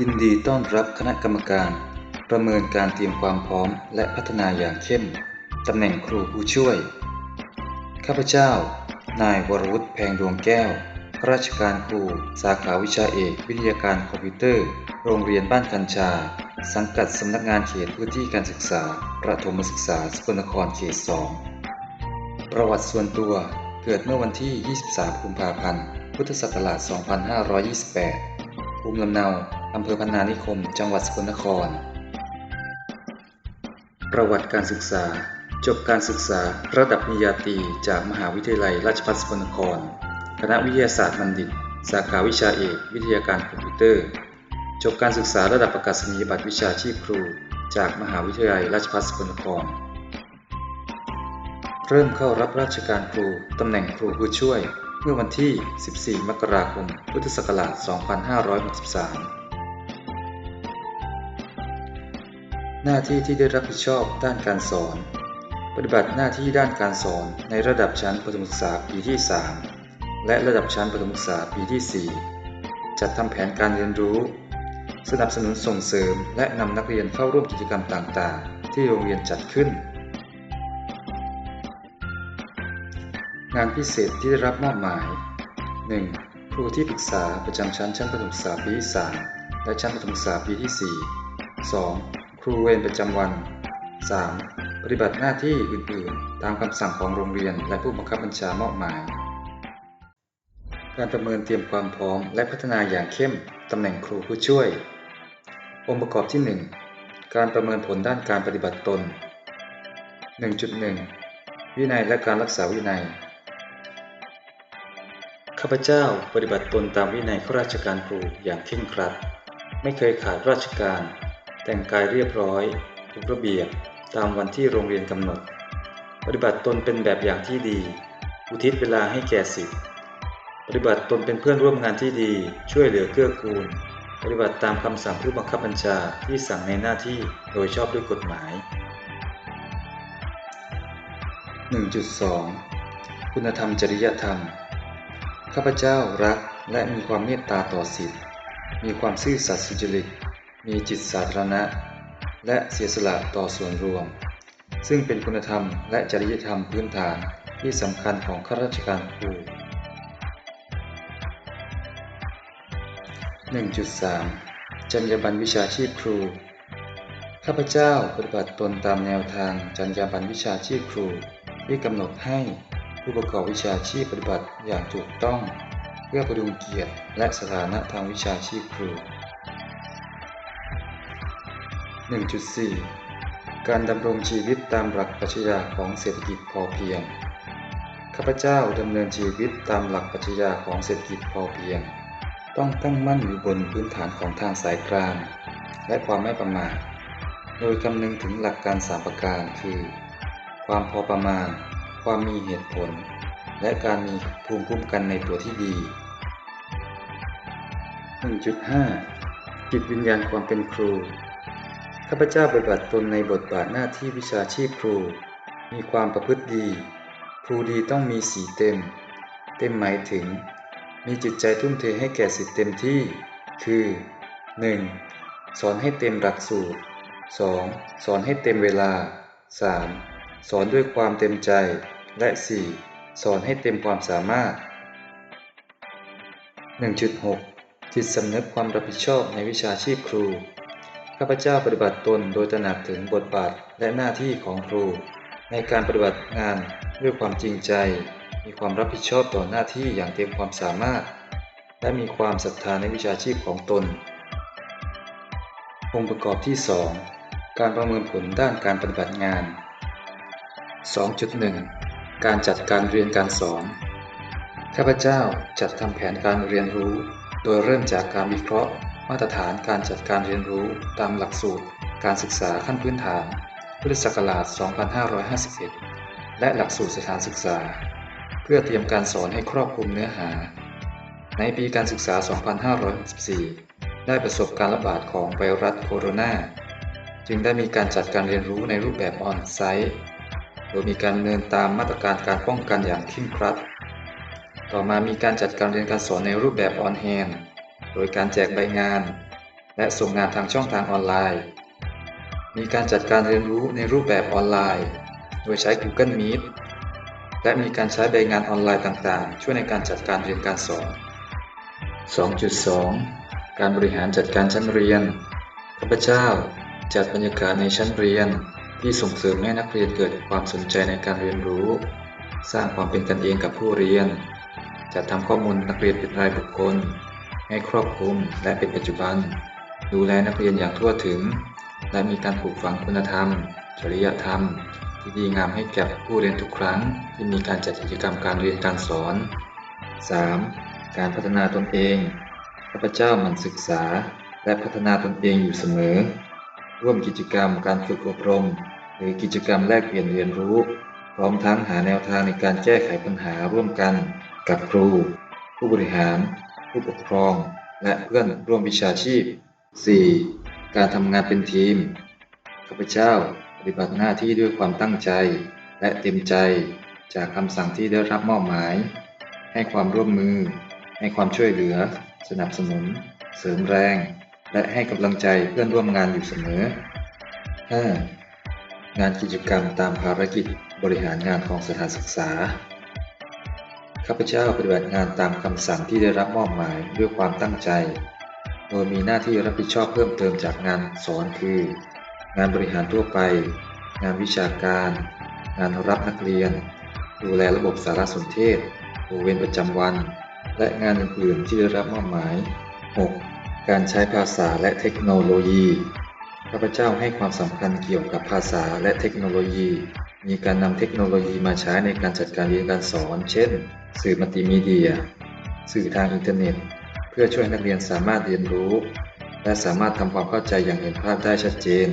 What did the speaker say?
ยินดีต้อนรับคณะกรรมการ ประเมินการเตรียมความพร้อมและพัฒนาอย่างเข้ม ตำแหน่งครูผู้ช่วย ข้าพเจ้า นายวรวุฒิแพงดวงแก้วข้าราชการครู สาขาวิชาเอกวิทยาการคอมพิวเตอร์ โรงเรียนบ้านกัญชา สังกัดสำนักงานเขตพื้นที่การศึกษา ประถมศึกษาสกลนครเขต 2 ประวัติส่วนตัวเกิดเมื่อวันที่ 23 กุมภาพันธ์ พุทธศักราช 2528 ภูมิลำเนา อำเภอพนานิคม จังหวัดสกลนคร ประวัติการศึกษา จบการศึกษาระดับปริญญาตรีจากมหาวิทยาลัยราชภัฏสกลนคร คณะวิทยาศาสตร์บัณฑิต สาขาวิชาเอก วิทยาการคอมพิวเตอร์ จบการศึกษาระดับประกาศนียบัตรวิชาชีพครู จากมหาวิทยาลัยราชภัฏสกลนคร เริ่มเข้ารับราชการครูตำแหน่งครูผู้ช่วย เมื่อวันที่ 14 มกราคม พุทธศักราช 2563 หน้าที่ที่ได้รับผิดชอบด้านการสอน ปฏิบัติหน้าที่ด้านการสอนในระดับชั้นประถมศึกษาปีที่ 3 และระดับชั้นประถมศึกษาปีที่ 4 จัดทำแผนการเรียนรู้ สนับสนุนส่งเสริม และนำนักเรียนเข้าร่วมกิจกรรมต่าง ๆ ที่โรงเรียนจัดขึ้น งานพิเศษที่ได้รับมอบหมาย 1. ครูที่ปรึกษาประจำชั้นชั้นประถมศึกษาปีที่ 3 และชั้นประถมศึกษาปีที่ 4 2. ครูเวรประจำวัน 3. ปฏิบัติหน้าที่อื่น ๆ ตามคำสั่งของโรงเรียนและผู้บังคับบัญชามอบหมาย การประเมินเตรียมความพร้อมและพัฒนาอย่างเข้มตำแหน่งครูผู้ช่วย องค์ประกอบที่ 1 การประเมินผลด้านการปฏิบัติตน 1.1 วินัยและการรักษาวินัย ข้าพเจ้าปฏิบัติตนตามวินัยข้าราชการครูอย่างเคร่งครัด ไม่เคยขาดราชการ แต่งกายเรียบร้อยถูกระเบียบตามวันที่โรงเรียนกำหนด ปฏิบัติตนเป็นแบบอย่างที่ดี อุทิศเวลาให้แก่สิทธิปฏิบัติตนเป็นเพื่อนร่วมงานที่ดี ช่วยเหลือเกื้อกูล ปฏิบัติตามคำสั่งผู้บังคับบัญชาที่สั่งในหน้าที่โดยชอบด้วยกฎหมาย 1.2 คุณธรรมจริยธรรม ข้าพเจ้ารักและมีความเมตตาต่อสิทธิ์ มีความซื่อสัตย์สุจริต มีจิตสาธารณะ และเสียสละต่อส่วนรวม ซึ่งเป็นคุณธรรมและจริยธรรมพื้นฐานที่สำคัญของข้าราชการครู 1.3 จรรยาบรรณวิชาชีพครู ข้าพเจ้าปฏิบัติตนตามแนวทางจรรยาบรรณวิชาชีพครูที่กำหนดให้ ผู้ประกอบวิชาชีพปฏิบัติอย่างถูกต้อง เพื่อประดุงเกียรติและสถานะทางวิชาชีพครู 1.4 การดำรงชีวิตตามหลักปรัชญาของเศรษฐกิจพอเพียง ข้าพเจ้าดำเนินชีวิตตามหลักปรัชญาของเศรษฐกิจพอเพียง ต้องตั้งมั่นอยู่บนพื้นฐานของทางสายกลาง และความไม่ประมาท โดยคำนึงถึงหลักการสามประการคือ ความพอประมาณ ความมีเหตุผล และการมีภูมิคุ้มกันในตัวที่ดี 1.5 จิตวิญญาณความเป็นครู ข้าพเจ้าปฏิบัติตนในบทบาทหน้าที่วิชาชีพครู มีความประพฤติดี ครูดีต้องมีสีเต็ม เต็มหมายถึง มีจิตใจทุ่มเทให้แก่สิทธิเต็มที่ คือ 1. สอนให้เต็มหลักสูตร 2. สอนให้เต็มเวลา 3. สอนด้วยความเต็มใจ และ 4. สอนให้เต็มความสามารถ 1.6 จิตสำนึกความรับผิดชอบในวิชาชีพครู ข้าพเจ้าปฏิบัติตนโดยตระหนักถึงบทบาทและหน้าที่ของครู ในการปฏิบัติงานด้วยความจริงใจ มีความรับผิดชอบต่อหน้าที่อย่างเต็มความสามารถ และมีความศรัทธาในวิชาชีพของตน องค์ประกอบที่ 2 การประเมินผลด้านการปฏิบัติงาน 2.1 การจัดการเรียนการสอน ข้าพเจ้าจัดทำแผนการเรียนรู้ โดยเริ่มจากการวิเคราะห์ มาตรฐานการจัดการเรียนรู้ตามหลักสูตร การศึกษาขั้นพื้นฐานพุทธศักราช 2551 และหลักสูตรสถานศึกษา เพื่อเตรียมการสอนให้ครอบคลุมเนื้อหา ในปีการศึกษา 2564 ได้ประสบการระบาดของไวรัสโคโรนาจึงได้มีการจัดการเรียนรู้ในรูปแบบออนไซต์ ดยมีการดำเนินตามมาตรการการป้องกันอย่างเคร่งครัด ต่อมามีการจัดการเรียนการสอนในรูปแบบออนแฮนโดยการแจกใบงาน และส่งงานทางช่องทางออนไลน์ มีการจัดการเรียนรู้ในรูปแบบออนไลน์ โดยใช้ Google Meet และมีการใช้ใบงานออนไลน์ต่างๆ ช่วยในการจัดการเรียนการสอน 2.2 การบริหารจัดการชั้นเรียน ข้าพเจ้าจัดบรรยากาศในชั้นเรียน ที่ส่งเสริมให้นักเรียนเกิดความสนใจในการเรียนรู้ สร้างความเป็นกันเองกับผู้เรียน จัดทำข้อมูลนักเรียนเป็นรายบุคคล ให้ครอบคลุมและเป็นปัจจุบัน ดูแลนักเรียนอย่างทั่วถึง และมีการปลูกฝังคุณธรรม จริยธรรม ที่ดีงามให้แก่ผู้เรียนทุกครั้ง ที่มีการจัดกิจกรรมการเรียนการสอน 3. การพัฒนาตนเองข้าพเจ้ามันศึกษาและพัฒนาตนเองอยู่เสมอ ร่วมกิจกรรมการฝึกอบรม หรือกิจกรรมแลกเปลี่ยนเรียนรู้ พร้อมทั้งหาแนวทางในการแก้ไขปัญหาร่วมกันกับครู ผู้บริหาร ผู้ปกครอง และเพื่อนร่วมวิชาชีพ 4. การทำงานเป็นทีมข้าพเจ้าปฏิบัติหน้าที่ด้วยความตั้งใจ และเต็มใจจากคำสั่งที่ได้รับมอบหมาย ให้ความร่วมมือ ให้ความช่วยเหลือ สนับสนุน เสริมแรง และให้กำลังใจเพื่อนร่วมงานอยู่เสมอ 5. งานกิจกรรมตามภารกิจบริหารงานของสถานศึกษา ข้าพเจ้าปฏิบัติงานตามคำสั่งที่ได้รับมอบหมายด้วยความตั้งใจ โดยมีหน้าที่รับผิดชอบเพิ่มเติมจากงานสอนคือ งานบริหารทั่วไป งานวิชาการ งานรับนักเรียน ดูแลระบบสารสนเทศครูเวรประจำวัน และงานอื่นๆที่ได้รับมอบหมาย 6. การใช้ภาษาและเทคโนโลยี ข้าพเจ้าให้ความสำคัญเกี่ยวกับภาษาและเทคโนโลยี มีการนำเทคโนโลยีมาใช้ในการจัดการเรียนการสอน เช่น สื่อมัลติมีเดีย สื่อทางอินเทอร์เน็ต เพื่อช่วยนักเรียนสามารถเรียนรู้ และสามารถทำความเข้าใจอย่างเห็นภาพได้ชัดเจน